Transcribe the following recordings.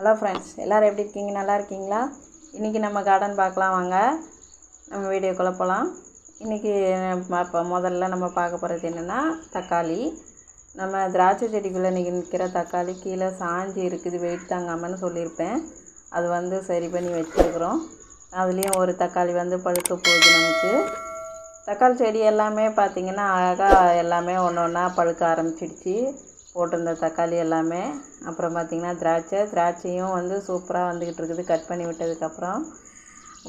Hello friends எல்லோரும் எப்படி இருக்கீங்க? நல்லா இருக்கீங்களா? இன்றைக்கி நம்ம கார்டன் பார்க்கலாம் வாங்க. நம்ம வீடியோக்குள்ளே போகலாம் இன்றைக்கி இப்போ முதல்ல நம்ம பார்க்க போகிறது என்னென்னா தக்காளி. நம்ம திராட்சை செடிக்குள்ளே இன்றைக்கி நிற்கிற தக்காளி கீழே சாஞ்சி இருக்குது வெயிட் தாங்காமன்னு சொல்லியிருப்பேன். அது வந்து சரி பண்ணி வச்சுருக்குறோம். அதுலேயும் ஒரு தக்காளி வந்து பழுக்க போகுது நமக்கு. தக்காளி செடி எல்லாமே பார்த்திங்கன்னா அழகாக எல்லாமே ஒன்று ஒன்றா பழுக்க ஆரம்பிச்சிடுச்சு. போட்டிருந்த தக்காளி எல்லாமே. அப்புறம் பார்த்திங்கன்னா திராட்சை. திராட்சையும் வந்து சூப்பராக வந்துக்கிட்டு இருக்குது. கட் பண்ணி விட்டதுக்கப்புறம்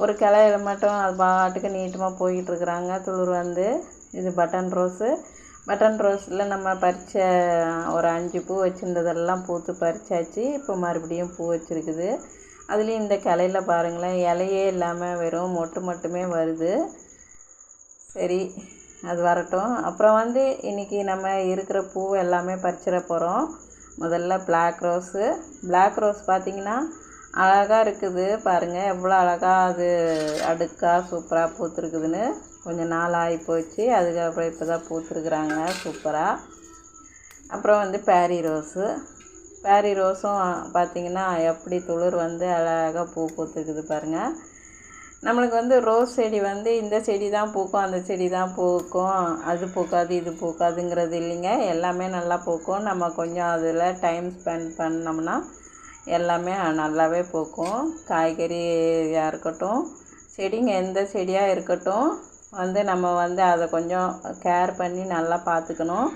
ஒரு கிளையில மட்டும் அது பாட்டுக்கு நீட்டமாக போய்கிட்டு இருக்கிறாங்க. துளிர் வந்து இது பட்டன் ரோஸு. பட்டன் ரோஸில் நம்ம பறித்த ஒரு அஞ்சு பூ வச்சுருந்ததெல்லாம் பூத்து பறிச்சாச்சு. இப்போ மறுபடியும் பூ வச்சுருக்குது. அதுலேயும் இந்த கிளையில பாருங்களேன் இலையே இல்லாமல் வெறும் மொட்டு மட்டுமே வருது. சரி. அது வரட்டும். அப்புறம் வந்து இன்றைக்கி நம்ம இருக்கிற பூ எல்லாமே பறிச்சிட போகிறோம் முதல்ல பிளாக் ரோஸு பிளாக் ரோஸ் பார்த்திங்கன்னா அழகாக இருக்குது. பாருங்கள் எவ்வளோ அழகாக அது அடுக்காக சூப்பராக பூத்துருக்குதுன்னு. கொஞ்சம் நாள் ஆகி போச்சு. அதுக்கப்புறம் இப்போ தான் பூத்துருக்குறாங்க. சூப்பராக அப்புறம் வந்து பேரி ரோஸு பேரி ரோஸும் பார்த்திங்கன்னா எப்படி துளிர் வந்து அழகாக பூ பூத்துருக்குது பாருங்கள் நம்மளுக்கு வந்து ரோஸ் செடி வந்து இந்த செடி தான் பூக்கும் அந்த செடி தான் பூக்கும். அது பூக்காது இது பூக்காதுங்கிறது இல்லைங்க. எல்லாமே நல்லா பூக்கும். நம்ம கொஞ்சம் அதில் டைம் ஸ்பெண்ட் பண்ணோம்னா எல்லாமே நல்லாவே பூக்கும். காய்கறியாக இருக்கட்டும் செடிங்க எந்த செடியாக இருக்கட்டும் வந்து நம்ம வந்து அதை கொஞ்சம் கேர் பண்ணி நல்லா பார்த்துக்கணும்.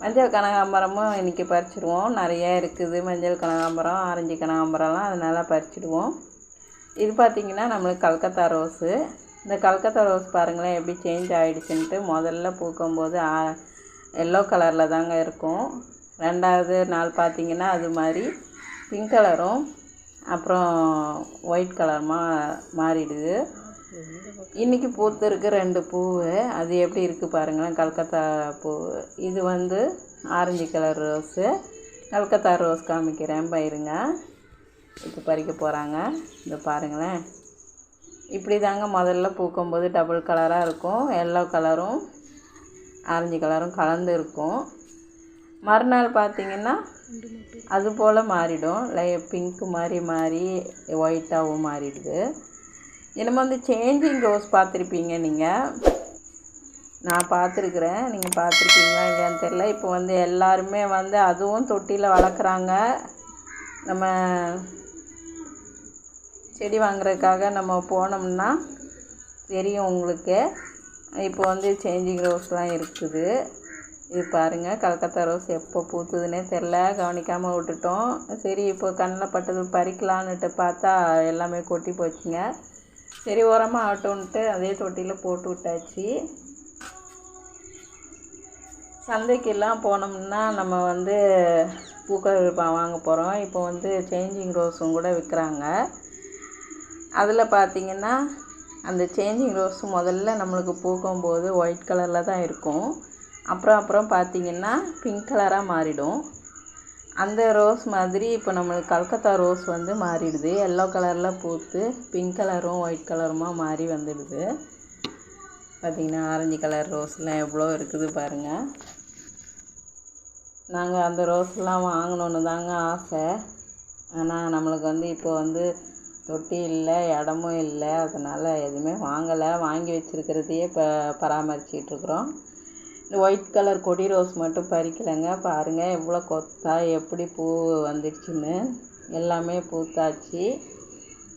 மஞ்சள் கனகாம்பரமும் இன்றைக்கி பறிச்சிடுவோம். நிறைய இருக்குது. மஞ்சள் கனகாம்பரம் ஆரஞ்சு கனகாம்பரம்லாம் அதனால் பறிச்சிடுவோம். இது பார்த்திங்கன்னா நம்மளுக்கு கல்கத்தா ரோஸு. இந்த கல்கத்தா ரோஸ் பாருங்களேன் எப்படி சேஞ்ச் ஆகிடுச்சுன்ட்டு முதல்ல பூக்கும்போது எல்லோ கலரில் தாங்க இருக்கும். ரெண்டாவது நாள் பார்த்திங்கன்னா அது மாதிரி பிங்க் கலரும் அப்புறம் ஒயிட் கலருமா மாறிடுது. இன்றைக்கி பூத்துருக்கு ரெண்டு பூ அது எப்படி இருக்குது பாருங்களேன் கல்கத்தா பூ இது வந்து orange colour rose. Calcutta rose காமிக்கிறேன் பயிருங்க இப்போ பறிக்க போகிறாங்க இந்த பாருங்களேன். இப்படி தாங்க முதல்ல பூக்கும்போது டபுள் கலராக இருக்கும். எல்லோ கலரும் ஆரஞ்சு கலரும் கலந்து இருக்கும். மறுநாள் பார்த்திங்கன்னா அது போல் மாறிடும். லை பிங்க்கு மாதிரி மாறி ஒயிட்டாகவும் மாறிடுது. என்னமோ வந்து சேஞ்சிங் ரோஸ் பார்த்துருப்பீங்க நீங்கள் நான் பார்த்துருக்குறேன். நீங்கள் பார்த்துருக்கீங்களா இல்லையான்னு தெரில இப்போ வந்து எல்லாருமே வந்து அதுவும் தொட்டியில் வளர்க்குறாங்க. நம்ம செடி வாங்குறதுக்காக நம்ம போனோம்னா தெரியும் உங்களுக்கு. இப்போ வந்து சேஞ்சிங் ரோஸ்லாம் இருக்குது. இது பாருங்கள் கல்கத்தா ரோஸ் எப்போ பூத்துதுன்னே தெரில கவனிக்காமல் விட்டுட்டோம். சரி இப்போ கண்ணில் பட்டது பறிக்கலான்னுட்டு பார்த்தா எல்லாமே கொட்டி போச்சுங்க. சரி உரமாக ஆட்டோன்ட்டு அதே தொட்டியில் போட்டு விட்டாச்சு. சந்தைக்கெல்லாம் போனோம்னா நம்ம வந்து பூக்கள் வாங்க போகிறோம் இப்போ வந்து சேஞ்சிங் ரோஸும் கூட விற்கிறாங்க அதில் பார்த்திங்கன்னா அந்த சேஞ்சிங் ரோஸ் முதல்ல நம்மளுக்கு பூக்கும்போது ஒயிட் கலரில் தான் இருக்கும். அப்புறம் அப்புறம் பார்த்திங்கன்னா பிங்க் கலராக மாறிடும். அந்த ரோஸ் மாதிரி இப்போ நம்மளுக்கு கல்கத்தா ரோஸ் வந்து மாறிடுது. எல்லோ கலரில் பூத்து பிங்க் கலரும் ஒயிட் கலருமா மாறி வந்துடுது. பார்த்திங்கன்னா ஆரஞ்சு கலர் ரோஸ்லாம் எவ்வளோ இருக்குது பாருங்கள் நாங்கள் அந்த ரோஸ்லாம் வாங்கணுன்னு தாங்க ஆசை. ஆனால் நம்மளுக்கு வந்து இப்போ வந்து தொட்டி இல்லை இடமும் இல்லை. அதனால் எதுவுமே வாங்கலை. வாங்கி வச்சுருக்கிறதையே இப்போ பராமரிச்சிகிட்ருக்குறோம் இந்த ஒயிட் கலர் கொடி ரோஸ் மட்டும் பறிக்கலைங்க. பாருங்கள் எவ்வளோ கொத்தா எப்படி பூ வந்துடுச்சுன்னு. எல்லாமே பூத்தாச்சு.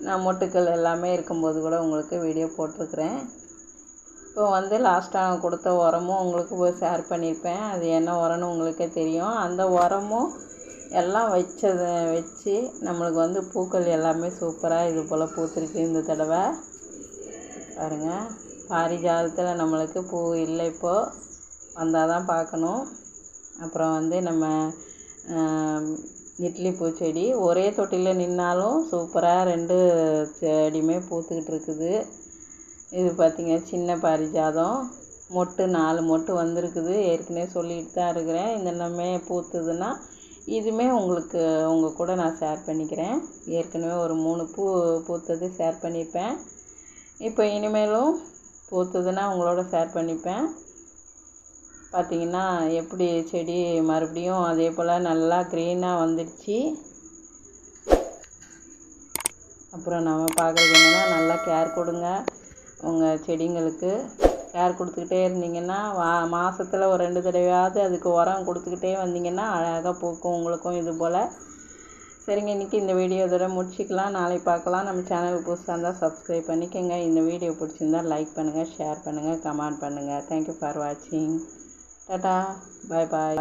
நான் மொட்டுக்கள் எல்லாமே இருக்கும்போது கூட உங்களுக்கு வீடியோ போட்டிருக்குறேன். இப்போ வந்து லாஸ்ட்டாக கொடுத்த உரமும் உங்களுக்கு ஷேர் பண்ணியிருப்பேன். அது என்ன உரம்னு உங்களுக்கே தெரியும். அந்த உரமும் எல்லாம் வச்சது வச்சு நம்மளுக்கு வந்து பூக்கள் எல்லாமே சூப்பராக இது போல் பூத்துருக்கு இந்த தடவை. பாருங்கள் பாரிஜாதத்தில் நம்மளுக்கு பூ இல்லை இப்போது வந்தால் தான் பார்க்கணும். அப்புறம் வந்து நம்ம இட்லி பூச்செடி ஒரே தொட்டியில் நின்னாலும் சூப்பராக ரெண்டு செடியுமே பூத்துக்கிட்டு இருக்குது. இது பார்த்திங்க சின்ன பாரிஜாதம். மொட்டு நாலு மொட்டு வந்திருக்குது. ஏற்கனவே சொல்லிட்டு தான் இருக்கிறேன். இந்த நம்ம பூத்துதுன்னா இதுவுமே உங்களுக்கு உங்கள் கூட நான் ஷேர் பண்ணிக்கிறேன். ஏற்கனவே ஒரு மூணு பூ பூத்தது ஷேர் பண்ணியிருப்பேன் இப்போ இனிமேலும் பூத்ததுன்னா உங்களோட ஷேர் பண்ணிப்பேன். பார்த்திங்கன்னா எப்படி செடி மறுபடியும் அதே போல் நல்லா க்ரீனாக வந்துடுச்சு. அப்புறம் நம்ம பார்க்குறது என்னென்னா நல்லா கேர் கொடுங்க உங்கள் செடிங்களுக்கு. கேர் கொடுத்துக்கிட்டே இருந்தீங்கன்னா வா மாதத்துல ஒரு ரெண்டு தடவையாவது அதுக்கு உரம் கொடுத்துக்கிட்டே வந்தீங்கன்னா அழகாக பூக்கும் உங்களுக்கும் இது போல். சரிங்க இன்றைக்கி இந்த வீடியோ இதோட முடிச்சிக்கலாம். நாளைக்கு பார்க்கலாம். நம்ம சேனலுக்கு புதுசாக இருந்தால் சப்ஸ்கிரைப் பண்ணிக்கோங்க. இந்த வீடியோ பிடிச்சிருந்தா லைக் பண்ணுங்கள் ஷேர் பண்ணுங்கள் கமெண்ட் பண்ணுங்கள் தேங்க்யூ ஃபார் வாட்சிங் டாட்டா பாய் பாய்